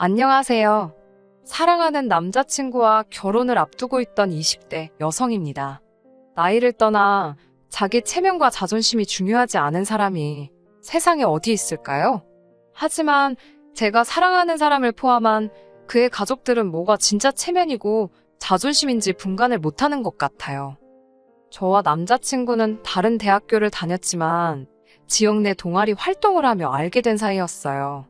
안녕하세요. 사랑하는 남자친구와 결혼을 앞두고 있던 20대 여성입니다. 나이를 떠나 자기 체면과 자존심이 중요하지 않은 사람이 세상에 어디 있을까요? 하지만 제가 사랑하는 사람을 포함한 그의 가족들은 뭐가 진짜 체면이고 자존심인지 분간을 못하는 것 같아요. 저와 남자친구는 다른 대학교를 다녔지만 지역 내 동아리 활동을 하며 알게 된 사이였어요.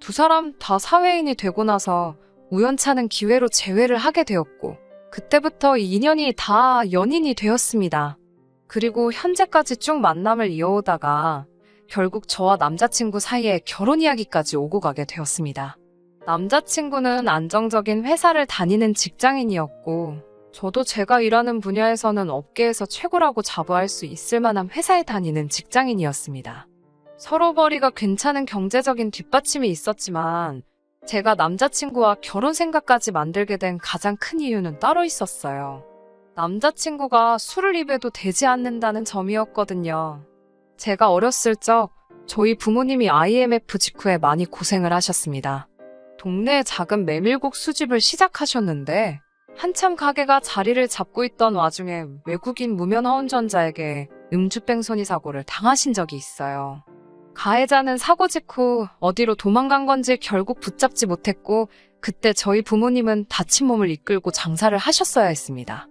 두 사람 다 사회인이 되고 나서 우연찮은 기회로 재회를 하게 되었고, 그때부터 이 인연이 다 연인이 되었습니다. 그리고 현재까지 쭉 만남을 이어오다가 결국 저와 남자친구 사이에 결혼 이야기까지 오고 가게 되었습니다. 남자친구는 안정적인 회사를 다니는 직장인이었고, 저도 제가 일하는 분야에서는 업계에서 최고라고 자부할 수 있을 만한 회사에 다니는 직장인이었습니다. 서로 벌이가 괜찮은 경제적인 뒷받침이 있었지만 제가 남자친구와 결혼 생각까지 만들게 된 가장 큰 이유는 따로 있었어요. 남자친구가 술을 입에도 되지 않는다는 점이었거든요. 제가 어렸을 적 저희 부모님이 IMF 직후에 많이 고생을 하셨습니다. 동네 작은 메밀국 수집을 시작하셨는데 한참 가게가 자리를 잡고 있던 와중에 외국인 무면 허운전자에게 음주뺑소니 사고를 당하신 적이 있어요. 가해자는 사고 직후 어디로 도망간 건지 결국 붙잡지 못했고 그때 저희 부모님은 다친 몸을 이끌고 장사를 하셨어야 했습니다.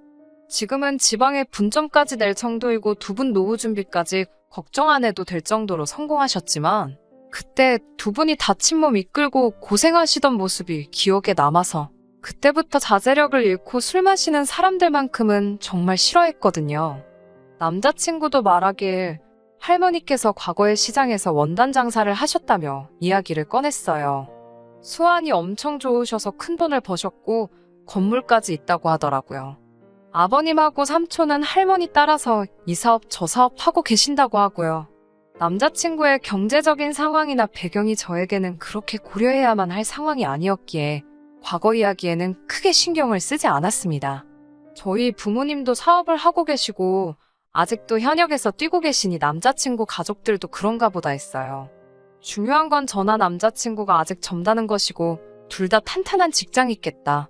지금은 지방에 분점까지 낼 정도이고 두 분 노후 준비까지 걱정 안 해도 될 정도로 성공하셨지만 그때 두 분이 다친 몸 이끌고 고생하시던 모습이 기억에 남아서 그때부터 자제력을 잃고 술 마시는 사람들만큼은 정말 싫어했거든요. 남자친구도 말하길 할머니께서 과거의 시장에서 원단 장사를 하셨다며 이야기를 꺼냈어요. 수완이 엄청 좋으셔서 큰 돈을 버셨고 건물까지 있다고 하더라고요. 아버님하고 삼촌은 할머니 따라서 이 사업 저 사업 하고 계신다고 하고요. 남자친구의 경제적인 상황이나 배경이 저에게는 그렇게 고려해야만 할 상황이 아니었기에 과거 이야기에는 크게 신경을 쓰지 않았습니다. 저희 부모님도 사업을 하고 계시고 아직도 현역에서 뛰고 계시니 남자친구 가족들도 그런가 보다 했어요. 중요한 건 저나 남자친구가 아직 젊다는 것이고 둘 다 탄탄한 직장이 있겠다.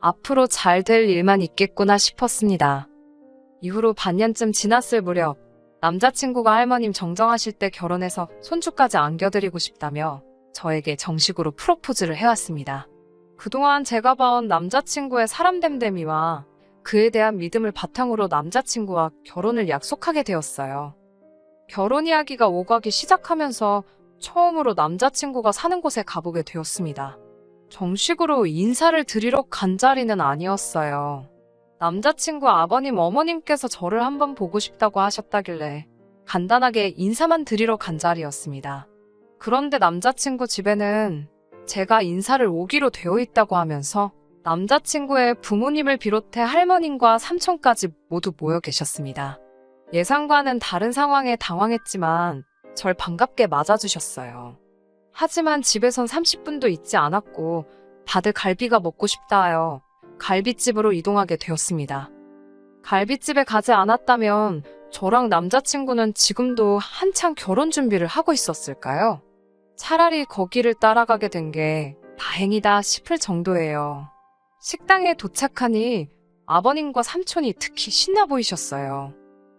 앞으로 잘 될 일만 있겠구나 싶었습니다. 이후로 반년쯤 지났을 무렵 남자친구가 할머님 정정하실 때 결혼해서 손주까지 안겨드리고 싶다며 저에게 정식으로 프로포즈를 해왔습니다. 그동안 제가 봐온 남자친구의 사람됨됨이와 그에 대한 믿음을 바탕으로 남자친구와 결혼을 약속하게 되었어요. 결혼 이야기가 오가기 시작하면서 처음으로 남자친구가 사는 곳에 가보게 되었습니다. 정식으로 인사를 드리러 간 자리는 아니었어요. 남자친구 아버님 어머님께서 저를 한번 보고 싶다고 하셨다길래 간단하게 인사만 드리러 간 자리였습니다. 그런데 남자친구 집에는 제가 인사를 오기로 되어 있다고 하면서 남자친구의 부모님을 비롯해 할머님과 삼촌까지 모두 모여 계셨습니다. 예상과는 다른 상황에 당황했지만 절 반갑게 맞아주셨어요. 하지만 집에선 30분도 있지 않았고 다들 갈비가 먹고 싶다 하여 갈비집으로 이동하게 되었습니다. 갈비집에 가지 않았다면 저랑 남자친구는 지금도 한창 결혼 준비를 하고 있었을까요? 차라리 거기를 따라가게 된 게 다행이다 싶을 정도예요. 식당에 도착하니 아버님과 삼촌이 특히 신나 보이셨어요.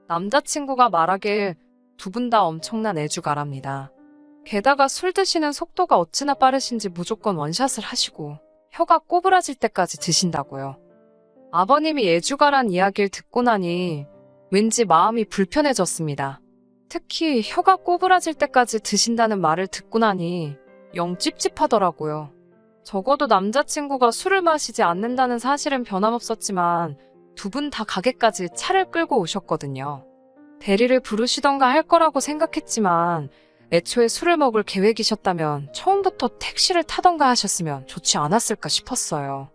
남자친구가 말하길 두 분 다 엄청난 애주가랍니다. 게다가 술 드시는 속도가 어찌나 빠르신지 무조건 원샷을 하시고 혀가 꼬부라질 때까지 드신다고요. 아버님이 애주가란 이야기를 듣고 나니 왠지 마음이 불편해졌습니다. 특히 혀가 꼬부라질 때까지 드신다는 말을 듣고 나니 영 찝찝하더라고요. 적어도 남자친구가 술을 마시지 않는다는 사실은 변함없었지만 두 분 다 가게까지 차를 끌고 오셨거든요. 대리를 부르시던가 할 거라고 생각했지만 애초에 술을 먹을 계획이셨다면 처음부터 택시를 타던가 하셨으면 좋지 않았을까 싶었어요.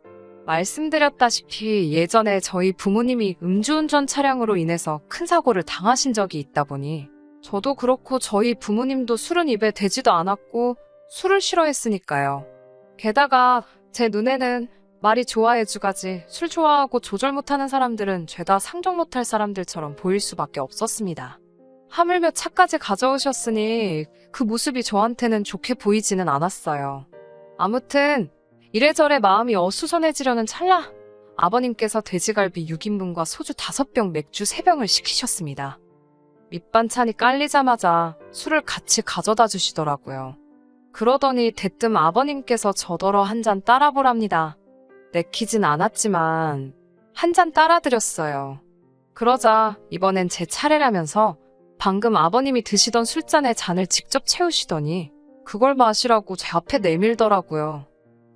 말씀드렸다시피 예전에 저희 부모님이 음주운전 차량으로 인해서 큰 사고를 당하신 적이 있다 보니 저도 그렇고 저희 부모님도 술은 입에 대지도 않았고 술을 싫어했으니까요. 게다가 제 눈에는 말이 좋아해주가지 술 좋아하고 조절 못하는 사람들은 죄다 상종 못할 사람들처럼 보일 수밖에 없었습니다. 하물며 차까지 가져오셨으니 그 모습이 저한테는 좋게 보이지는 않았어요. 아무튼 이래저래 마음이 어수선해지려는 찰나 아버님께서 돼지갈비 6인분과 소주 5병 맥주 3병을 시키셨습니다. 밑반찬이 깔리자마자 술을 같이 가져다 주시더라고요. 그러더니 대뜸 아버님께서 저더러 한 잔 따라보랍니다. 내키진 않았지만 한 잔 따라드렸어요. 그러자 이번엔 제 차례라면서 방금 아버님이 드시던 술잔에 잔을 직접 채우시더니 그걸 마시라고 제 앞에 내밀더라고요.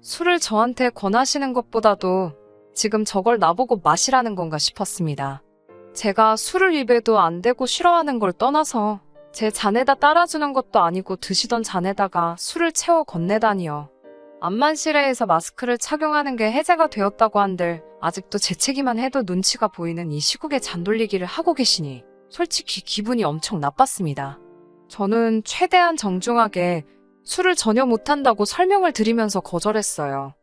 술을 저한테 권하시는 것보다도 지금 저걸 나보고 마시라는 건가 싶었습니다. 제가 술을 입에도 안 대고 싫어하는 걸 떠나서 제 잔에다 따라주는 것도 아니고 드시던 잔에다가 술을 채워 건네다니요. 암만실내에서 마스크를 착용하는 게 해제가 되었다고 한들 아직도 재채기만 해도 눈치가 보이는 이 시국에 잔돌리기를 하고 계시니 솔직히 기분이 엄청 나빴습니다. 저는 최대한 정중하게 술을 전혀 못한다고 설명을 드리면서 거절했어요.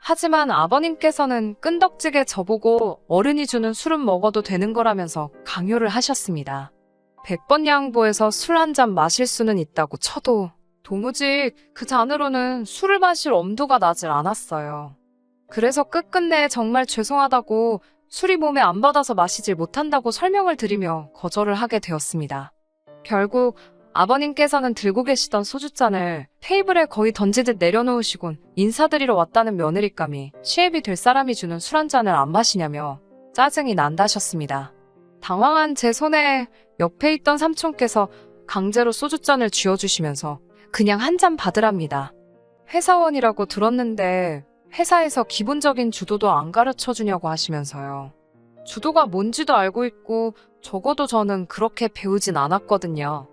하지만 아버님께서는 끈덕지게 저보고 어른이 주는 술은 먹어도 되는 거라면서 강요를 하셨습니다. 100번 양보해서 술 한 잔 마실 수는 있다고 쳐도 도무지 그 잔으로는 술을 마실 엄두가 나질 않았어요. 그래서 끝끝내 정말 죄송하다고 술이 몸에 안 받아서 마시질 못한다고 설명을 드리며 거절을 하게 되었습니다. 결국 아버님께서는 들고 계시던 소주잔을 테이블에 거의 던지듯 내려놓으시곤 인사드리러 왔다는 며느리감이 시애비 될 사람이 주는 술 한 잔을 안 마시냐며 짜증이 난다셨습니다. 당황한 제 손에 옆에 있던 삼촌께서 강제로 소주잔을 쥐어주시면서 그냥 한 잔 받으랍니다. 회사원이라고 들었는데 회사에서 기본적인 주도도 안 가르쳐 주냐고 하시면서요. 주도가 뭔지도 알고 있고 적어도 저는 그렇게 배우진 않았거든요.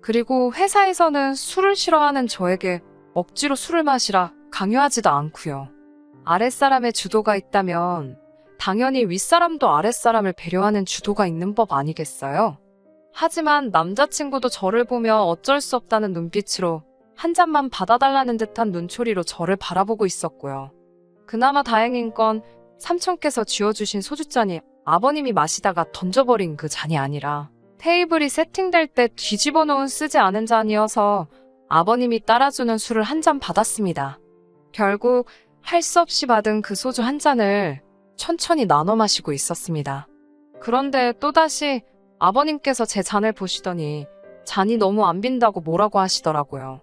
그리고 회사에서는 술을 싫어하는 저에게 억지로 술을 마시라 강요하지도 않고요. 아랫사람의 주도가 있다면 당연히 윗사람도 아랫사람을 배려하는 주도가 있는 법 아니겠어요? 하지만 남자친구도 저를 보며 어쩔 수 없다는 눈빛으로 한 잔만 받아달라는 듯한 눈초리로 저를 바라보고 있었고요. 그나마 다행인 건 삼촌께서 쥐어주신 소주잔이 아버님이 마시다가 던져버린 그 잔이 아니라 테이블이 세팅될 때 뒤집어 놓은 쓰지 않은 잔이어서 아버님이 따라주는 술을 한 잔 받았습니다. 결국 할 수 없이 받은 그 소주 한 잔을 천천히 나눠 마시고 있었습니다. 그런데 또다시 아버님께서 제 잔을 보시더니 잔이 너무 안 빈다고 뭐라고 하시더라고요.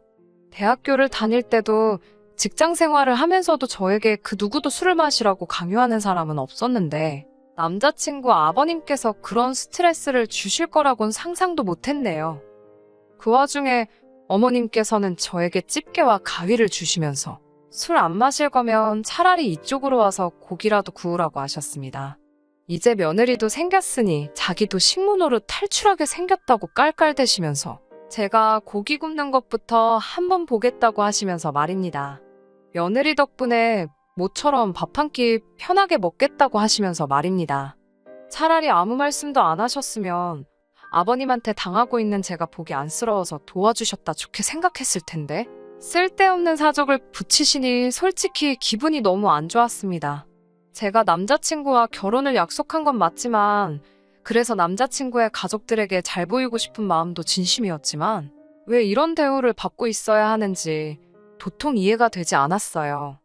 대학교를 다닐 때도 직장 생활을 하면서도 저에게 그 누구도 술을 마시라고 강요하는 사람은 없었는데 남자친구 아버님께서 그런 스트레스를 주실 거라곤 상상도 못했네요. 그 와중에 어머님께서는 저에게 집게와 가위를 주시면서 술 안 마실 거면 차라리 이쪽으로 와서 고기라도 구우라고 하셨습니다. 이제 며느리도 생겼으니 자기도 식문호로 탈출하게 생겼다고 깔깔대시면서 제가 고기 굽는 것부터 한번 보겠다고 하시면서 말입니다. 며느리 덕분에 모처럼 밥 한 끼 편하게 먹겠다고 하시면서 말입니다. 차라리 아무 말씀도 안 하셨으면 아버님한테 당하고 있는 제가 보기 안쓰러워서 도와주셨다 좋게 생각했을 텐데 쓸데없는 사족을 붙이시니 솔직히 기분이 너무 안 좋았습니다. 제가 남자친구와 결혼을 약속한 건 맞지만 그래서 남자친구의 가족들에게 잘 보이고 싶은 마음도 진심이었지만 왜 이런 대우를 받고 있어야 하는지 도통 이해가 되지 않았어요.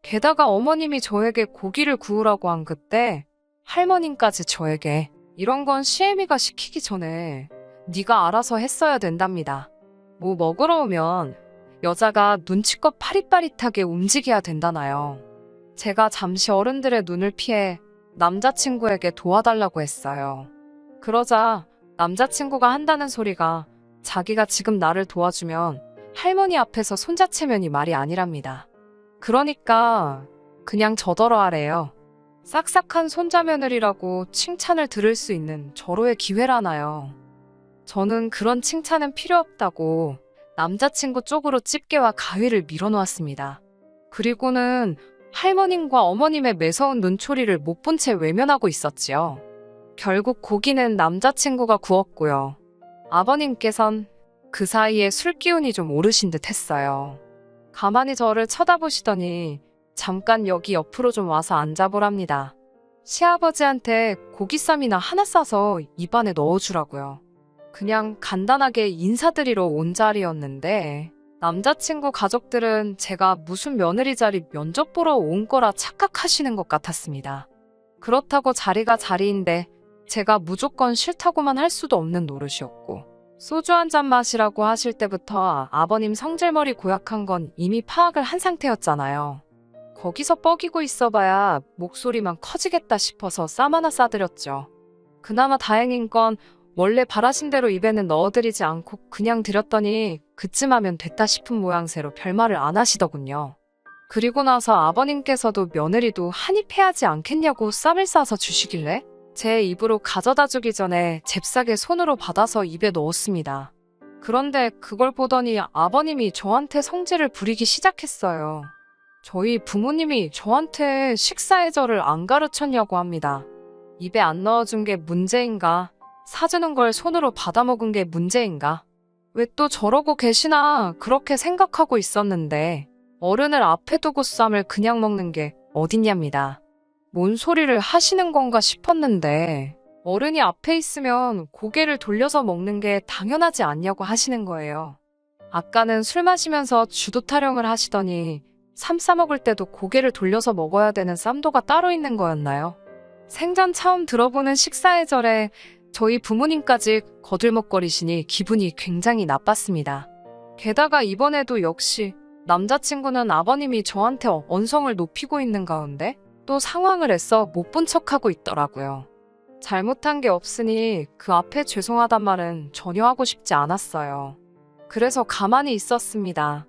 게다가 어머님이 저에게 고기를 구우라고 한 그때 할머님까지 저에게 이런 건 시애미가 시키기 전에 네가 알아서 했어야 된답니다. 뭐 먹으러 오면 여자가 눈치껏 파릿파릿하게 움직여야 된다나요. 제가 잠시 어른들의 눈을 피해 남자친구에게 도와달라고 했어요. 그러자 남자친구가 한다는 소리가 자기가 지금 나를 도와주면 할머니 앞에서 손자체면이 말이 아니랍니다. 그러니까 그냥 저더러 하래요. 싹싹한 손자며느리라고 칭찬을 들을 수 있는 절호의 기회라나요. 저는 그런 칭찬은 필요 없다고 남자친구 쪽으로 집게와 가위를 밀어놓았습니다. 그리고는 할머님과 어머님의 매서운 눈초리를 못 본 채 외면하고 있었지요. 결국 고기는 남자친구가 구웠고요. 아버님께선 그 사이에 술 기운이 좀 오르신 듯 했어요. 가만히 저를 쳐다보시더니 잠깐 여기 옆으로 좀 와서 앉아보랍니다. 시아버지한테 고기쌈이나 하나 싸서 입안에 넣어주라고요. 그냥 간단하게 인사드리러 온 자리였는데 남자친구 가족들은 제가 무슨 며느리 자리 면접 보러 온 거라 착각하시는 것 같았습니다. 그렇다고 자리가 자리인데 제가 무조건 싫다고만 할 수도 없는 노릇이었고 소주 한 잔 마시라고 하실 때부터 아버님 성질머리 고약한 건 이미 파악을 한 상태였잖아요. 거기서 뻐기고 있어봐야 목소리만 커지겠다 싶어서 쌈 하나 싸드렸죠. 그나마 다행인 건 원래 바라신 대로 입에는 넣어드리지 않고 그냥 드렸더니 그쯤 하면 됐다 싶은 모양새로 별말을 안 하시더군요. 그리고 나서 아버님께서도 며느리도 한입 해야지 않겠냐고 쌈을 싸서 주시길래 제 입으로 가져다 주기 전에 잽싸게 손으로 받아서 입에 넣었습니다. 그런데 그걸 보더니 아버님이 저한테 성질을 부리기 시작했어요. 저희 부모님이 저한테 식사 예절을 안 가르쳤냐고 합니다. 입에 안 넣어준 게 문제인가? 사주는 걸 손으로 받아먹은 게 문제인가? 왜 또 저러고 계시나 그렇게 생각하고 있었는데 어른을 앞에 두고 쌈을 그냥 먹는 게 어딨냐입니다. 뭔 소리를 하시는 건가 싶었는데 어른이 앞에 있으면 고개를 돌려서 먹는 게 당연하지 않냐고 하시는 거예요. 아까는 술 마시면서 주도 타령을 하시더니 쌈 싸먹을 때도 고개를 돌려서 먹어야 되는 쌈도가 따로 있는 거였나요? 생전 처음 들어보는 식사의 절에 저희 부모님까지 거들먹거리시니 기분이 굉장히 나빴습니다. 게다가 이번에도 역시 남자친구는 아버님이 저한테 언성을 높이고 있는 가운데 또 상황을 애써 못 본 척하고 있더라고요. 잘못한 게 없으니 그 앞에 죄송하단 말은 전혀 하고 싶지 않았어요. 그래서 가만히 있었습니다.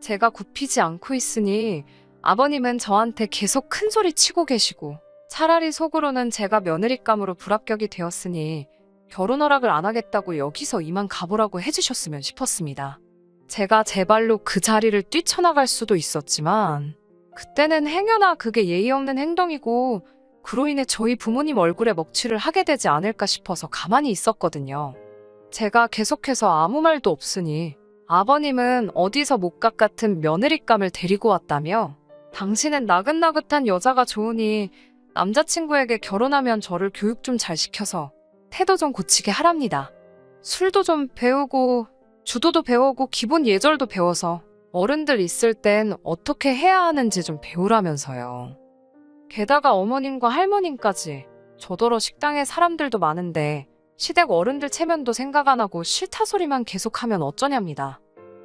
제가 굽히지 않고 있으니 아버님은 저한테 계속 큰 소리 치고 계시고 차라리 속으로는 제가 며느리감으로 불합격이 되었으니 결혼 허락을 안 하겠다고 여기서 이만 가보라고 해주셨으면 싶었습니다. 제가 제 발로 그 자리를 뛰쳐나갈 수도 있었지만 그때는 행여나 그게 예의 없는 행동이고 그로 인해 저희 부모님 얼굴에 먹칠을 하게 되지 않을까 싶어서 가만히 있었거든요. 제가 계속해서 아무 말도 없으니 아버님은 어디서 못각 같은 며느리감을 데리고 왔다며 당신은 나긋나긋한 여자가 좋으니 남자친구에게 결혼하면 저를 교육 좀 잘 시켜서 태도 좀 고치게 하랍니다. 술도 좀 배우고 주도도 배우고 기본 예절도 배워서 어른들 있을 땐 어떻게 해야 하는지 좀 배우라면서요. 게다가 어머님과 할머님까지 저더러 식당에 사람들도 많은데 시댁 어른들 체면도 생각 안 하고 싫다 소리만 계속하면 어쩌냐입니다.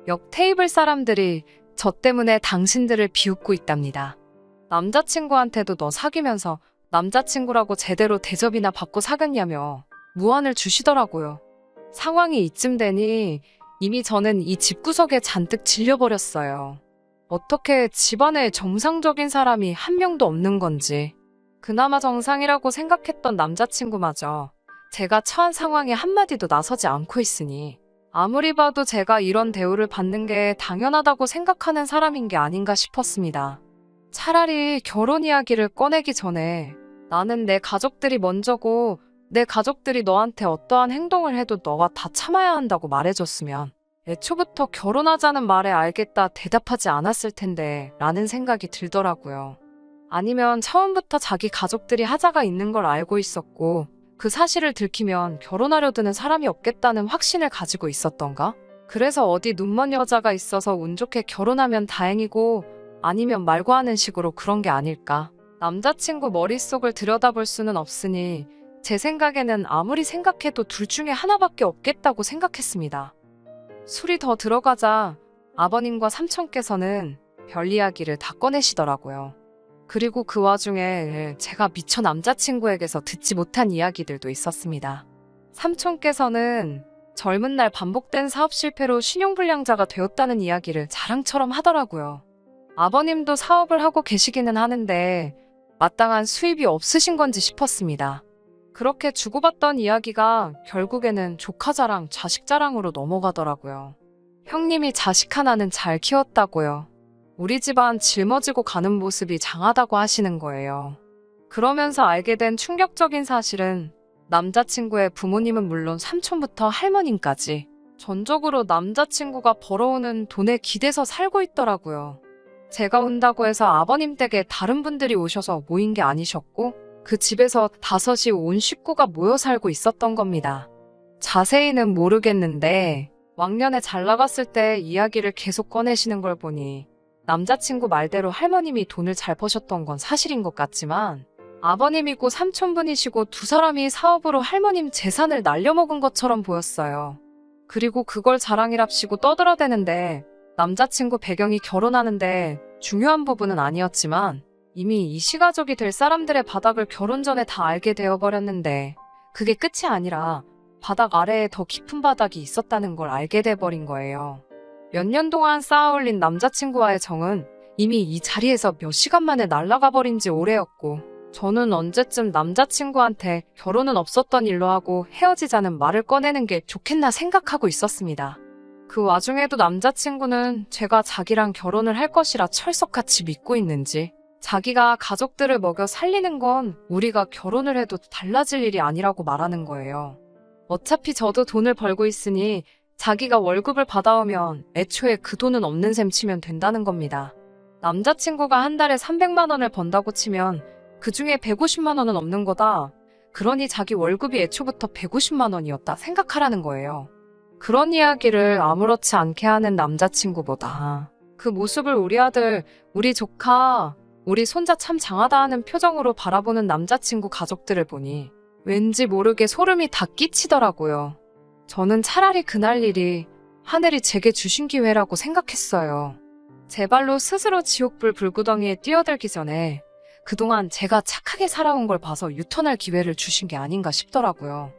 옆 테이블 사람들이 저 때문에 당신들을 비웃고 있답니다. 남자친구한테도 너 사귀면서 남자친구라고 제대로 대접이나 받고 사귀었냐며 무안을 주시더라고요. 상황이 이쯤 되니 이미 저는 이 집구석에 잔뜩 질려버렸어요. 어떻게 집안에 정상적인 사람이 한 명도 없는 건지. 그나마 정상이라고 생각했던 남자친구마저 제가 처한 상황에 한마디도 나서지 않고 있으니 아무리 봐도 제가 이런 대우를 받는 게 당연하다고 생각하는 사람인 게 아닌가 싶었습니다. 차라리 결혼 이야기를 꺼내기 전에 나는 내 가족들이 먼저고 내 가족들이 너한테 어떠한 행동을 해도 너가 다 참아야 한다고 말해줬으면 애초부터 결혼하자는 말에 알겠다 대답하지 않았을 텐데 라는 생각이 들더라고요. 아니면 처음부터 자기 가족들이 하자가 있는 걸 알고 있었고 그 사실을 들키면 결혼하려 드는 사람이 없겠다는 확신을 가지고 있었던가? 그래서 어디 눈먼 여자가 있어서 운 좋게 결혼하면 다행이고 아니면 말고 하는 식으로 그런 게 아닐까? 남자친구 머릿속을 들여다볼 수는 없으니 제 생각에는 아무리 생각해도 둘 중에 하나밖에 없겠다고 생각했습니다. 술이 더 들어가자 아버님과 삼촌께서는 별 이야기를 다 꺼내시더라고요. 그리고 그 와중에 제가 미처 남자친구에게서 듣지 못한 이야기들도 있었습니다. 삼촌께서는 젊은 날 반복된 사업 실패로 신용불량자가 되었다는 이야기를 자랑처럼 하더라고요. 아버님도 사업을 하고 계시기는 하는데 마땅한 수입이 없으신 건지 싶었습니다. 그렇게 주고받던 이야기가 결국에는 조카 자랑, 자식 자랑으로 넘어가더라고요. 형님이 자식 하나는 잘 키웠다고요. 우리 집안 짊어지고 가는 모습이 장하다고 하시는 거예요. 그러면서 알게 된 충격적인 사실은 남자친구의 부모님은 물론 삼촌부터 할머님까지 전적으로 남자친구가 벌어오는 돈에 기대서 살고 있더라고요. 제가 온다고 해서 아버님 댁에 다른 분들이 오셔서 모인 게 아니셨고 그 집에서 다섯이 온 식구가 모여 살고 있었던 겁니다. 자세히는 모르겠는데 왕년에 잘 나갔을 때 이야기를 계속 꺼내시는 걸 보니 남자친구 말대로 할머님이 돈을 잘 버셨던 건 사실인 것 같지만 아버님이고 삼촌분이시고 두 사람이 사업으로 할머님 재산을 날려먹은 것처럼 보였어요. 그리고 그걸 자랑이랍시고 떠들어대는데 남자친구 배경이 결혼하는데 중요한 부분은 아니었지만 이미 이 시가족이 될 사람들의 바닥을 결혼 전에 다 알게 되어버렸는데 그게 끝이 아니라 바닥 아래에 더 깊은 바닥이 있었다는 걸 알게 돼버린 거예요. 몇 년 동안 쌓아올린 남자친구와의 정은 이미 이 자리에서 몇 시간 만에 날아가 버린 지 오래였고 저는 언제쯤 남자친구한테 결혼은 없었던 일로 하고 헤어지자는 말을 꺼내는 게 좋겠나 생각하고 있었습니다. 그 와중에도 남자친구는 제가 자기랑 결혼을 할 것이라 철석같이 믿고 있는지 자기가 가족들을 먹여 살리는 건 우리가 결혼을 해도 달라질 일이 아니라고 말하는 거예요. 어차피 저도 돈을 벌고 있으니 자기가 월급을 받아오면 애초에 그 돈은 없는 셈 치면 된다는 겁니다. 남자친구가 한 달에 300만 원을 번다고 치면 그 중에 150만 원은 없는 거다. 그러니 자기 월급이 애초부터 150만 원이었다 생각하라는 거예요. 그런 이야기를 아무렇지 않게 하는 남자친구보다 그 모습을 우리 아들, 우리 조카, 우리 손자 참 장하다 하는 표정으로 바라보는 남자친구 가족들을 보니 왠지 모르게 소름이 다 끼치더라고요. 저는 차라리 그날 일이 하늘이 제게 주신 기회라고 생각했어요. 제 발로 스스로 지옥불 불구덩이에 뛰어들기 전에 그동안 제가 착하게 살아온 걸 봐서 유턴할 기회를 주신 게 아닌가 싶더라고요.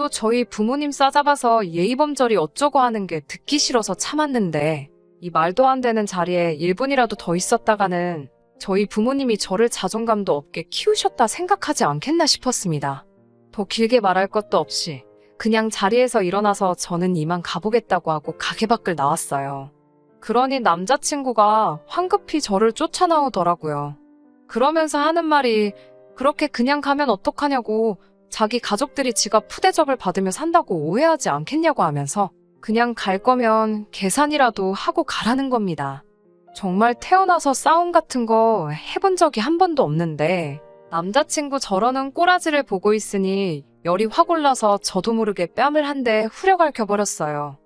또 저희 부모님 싸잡아서 예의범절이 어쩌고 하는 게 듣기 싫어서 참았는데 이 말도 안 되는 자리에 1분이라도 더 있었다가는 저희 부모님이 저를 자존감도 없게 키우셨다 생각하지 않겠나 싶었습니다. 더 길게 말할 것도 없이 그냥 자리에서 일어나서 저는 이만 가보겠다고 하고 가게 밖을 나왔어요. 그러니 남자친구가 황급히 저를 쫓아나오더라고요. 그러면서 하는 말이 그렇게 그냥 가면 어떡하냐고 자기 가족들이 지가 푸대접을 받으며 산다고 오해하지 않겠냐고 하면서 그냥 갈 거면 계산이라도 하고 가라는 겁니다. 정말 태어나서 싸움 같은 거 해본 적이 한 번도 없는데 남자친구 저러는 꼬라지를 보고 있으니 열이 확 올라서 저도 모르게 뺨을 한 대 후려갈 켜버렸어요.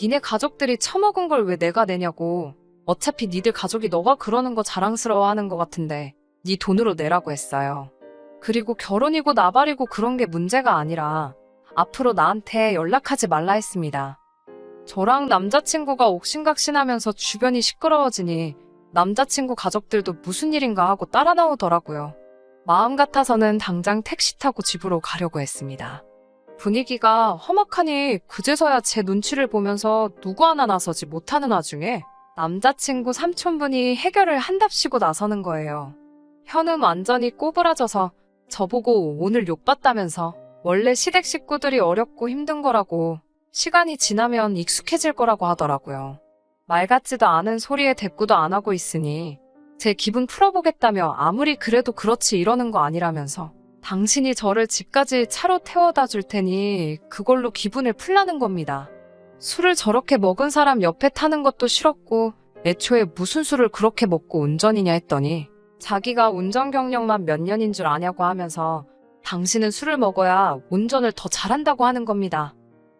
니네 가족들이 처먹은 걸 왜 내가 내냐고. 어차피 니들 가족이 너가 그러는 거 자랑스러워하는 것 같은데 니 돈으로 내라고 했어요. 그리고 결혼이고 나발이고 그런 게 문제가 아니라 앞으로 나한테 연락하지 말라 했습니다. 저랑 남자친구가 옥신각신하면서 주변이 시끄러워지니 남자친구 가족들도 무슨 일인가 하고 따라 나오더라고요. 마음 같아서는 당장 택시 타고 집으로 가려고 했습니다. 분위기가 험악하니 그제서야 제 눈치를 보면서 누구 하나 나서지 못하는 와중에 남자친구 삼촌분이 해결을 한답시고 나서는 거예요. 현은 완전히 꼬부라져서 저보고 오늘 욕봤다면서 원래 시댁 식구들이 어렵고 힘든 거라고 시간이 지나면 익숙해질 거라고 하더라고요. 말 같지도 않은 소리에 대꾸도 안 하고 있으니 제 기분 풀어보겠다며 아무리 그래도 그렇지 이러는 거 아니라면서 당신이 저를 집까지 차로 태워다 줄 테니 그걸로 기분을 풀라는 겁니다. 술을 저렇게 먹은 사람 옆에 타는 것도 싫었고 애초에 무슨 술을 그렇게 먹고 운전이냐 했더니 자기가 운전 경력만 몇 년인 줄 아냐고 하면서 당신은 술을 먹어야 운전을 더 잘한다고 하는 겁니다.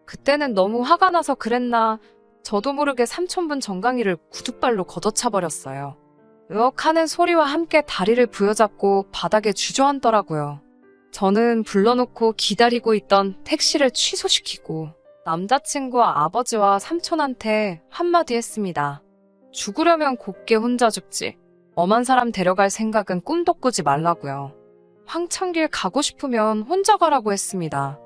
그때는 너무 화가 나서 그랬나 저도 모르게 삼촌분 정강이를 구두발로 걷어차버렸어요. 으억하는 소리와 함께 다리를 부여잡고 바닥에 주저앉더라고요. 저는 불러놓고 기다리고 있던 택시를 취소시키고 남자친구와 아버지와 삼촌한테 한마디 했습니다. 죽으려면 곱게 혼자 죽지. 엄한 사람 데려갈 생각은 꿈도 꾸지 말라고요. 황천길 가고 싶으면 혼자 가라고 했습니다.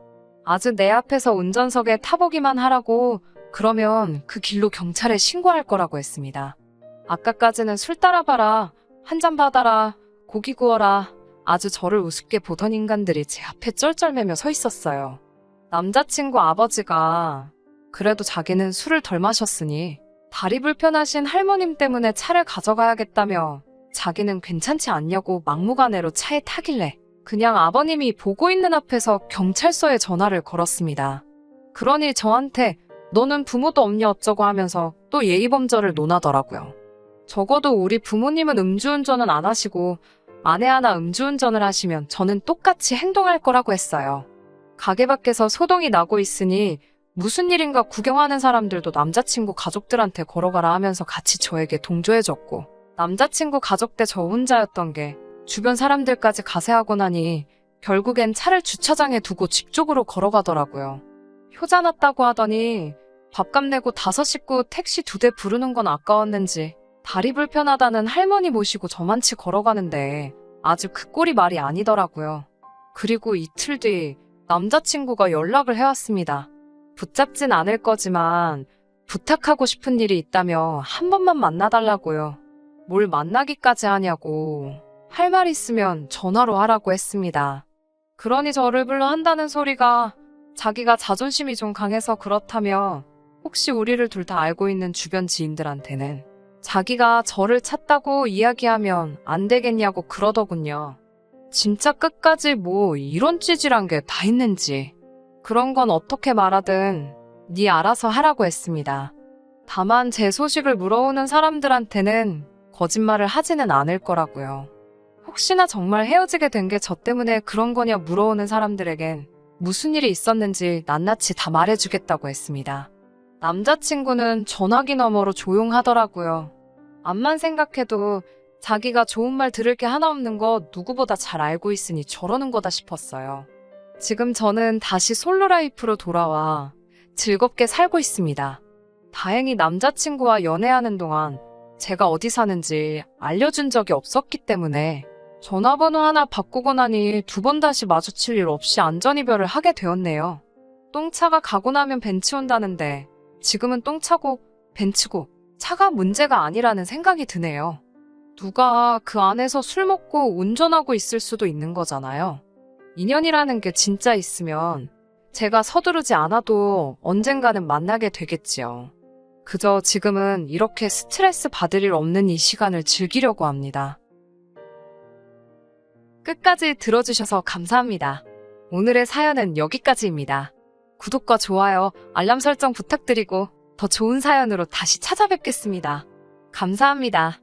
아주 내 앞에서 운전석에 타보기만 하라고 그러면 그 길로 경찰에 신고할 거라고 했습니다. 아까까지는 술 따라봐라, 한 잔 받아라, 고기 구워라, 아주 저를 우습게 보던 인간들이 제 앞에 쩔쩔매며 서 있었어요. 남자친구 아버지가 그래도 자기는 술을 덜 마셨으니 다리 불편하신 할머님 때문에 차를 가져가야겠다며 자기는 괜찮지 않냐고 막무가내로 차에 타길래 그냥 아버님이 보고 있는 앞에서 경찰서에 전화를 걸었습니다. 그러니 저한테 너는 부모도 없냐 어쩌고 하면서 또 예의범절을 논하더라고요. 적어도 우리 부모님은 음주운전은 안 하시고 아내 하나 음주운전을 하시면 저는 똑같이 행동할 거라고 했어요. 가게 밖에서 소동이 나고 있으니 무슨 일인가 구경하는 사람들도 남자친구 가족들한테 걸어가라 하면서 같이 저에게 동조해줬고, 남자친구 가족 때 저 혼자였던 게 주변 사람들까지 가세하고 나니 결국엔 차를 주차장에 두고 집 쪽으로 걸어가더라고요. 효자 났다고 하더니 밥값 내고 다섯 식구 택시 두 대 부르는 건 아까웠는지 다리 불편하다는 할머니 모시고 저만치 걸어가는데 아주 그 꼴이 말이 아니더라고요. 그리고 이틀 뒤 남자친구가 연락을 해왔습니다. 붙잡진 않을 거지만 부탁하고 싶은 일이 있다며 한 번만 만나달라고요. 뭘 만나기까지 하냐고. 할 말 있으면 전화로 하라고 했습니다. 그러니 저를 불러 한다는 소리가 자기가 자존심이 좀 강해서 그렇다며 혹시 우리를 둘 다 알고 있는 주변 지인들한테는 자기가 저를 찾다고 이야기하면 안 되겠냐고 그러더군요. 진짜 끝까지 뭐 이런 찌질한 게 다 있는지. 그런 건 어떻게 말하든 네 알아서 하라고 했습니다. 다만 제 소식을 물어오는 사람들한테는 거짓말을 하지는 않을 거라고요. 혹시나 정말 헤어지게 된 게 저 때문에 그런 거냐 물어오는 사람들에겐 무슨 일이 있었는지 낱낱이 다 말해주겠다고 했습니다. 남자친구는 전화기 너머로 조용하더라고요. 암만 생각해도 자기가 좋은 말 들을 게 하나 없는 거 누구보다 잘 알고 있으니 저러는 거다 싶었어요. 지금 저는 다시 솔로 라이프로 돌아와 즐겁게 살고 있습니다. 다행히 남자친구와 연애하는 동안 제가 어디 사는지 알려준 적이 없었기 때문에 전화번호 하나 바꾸고 나니 두 번 다시 마주칠 일 없이 안전이별을 하게 되었네요. 똥차가 가고 나면 벤치 온다는데 지금은 똥차고 벤치고 차가 문제가 아니라는 생각이 드네요. 누가 그 안에서 술 먹고 운전하고 있을 수도 있는 거잖아요. 인연이라는 게 진짜 있으면 제가 서두르지 않아도 언젠가는 만나게 되겠지요. 그저 지금은 이렇게 스트레스 받을 일 없는 이 시간을 즐기려고 합니다. 끝까지 들어주셔서 감사합니다. 오늘의 사연은 여기까지입니다. 구독과 좋아요, 알람 설정 부탁드리고 더 좋은 사연으로 다시 찾아뵙겠습니다. 감사합니다.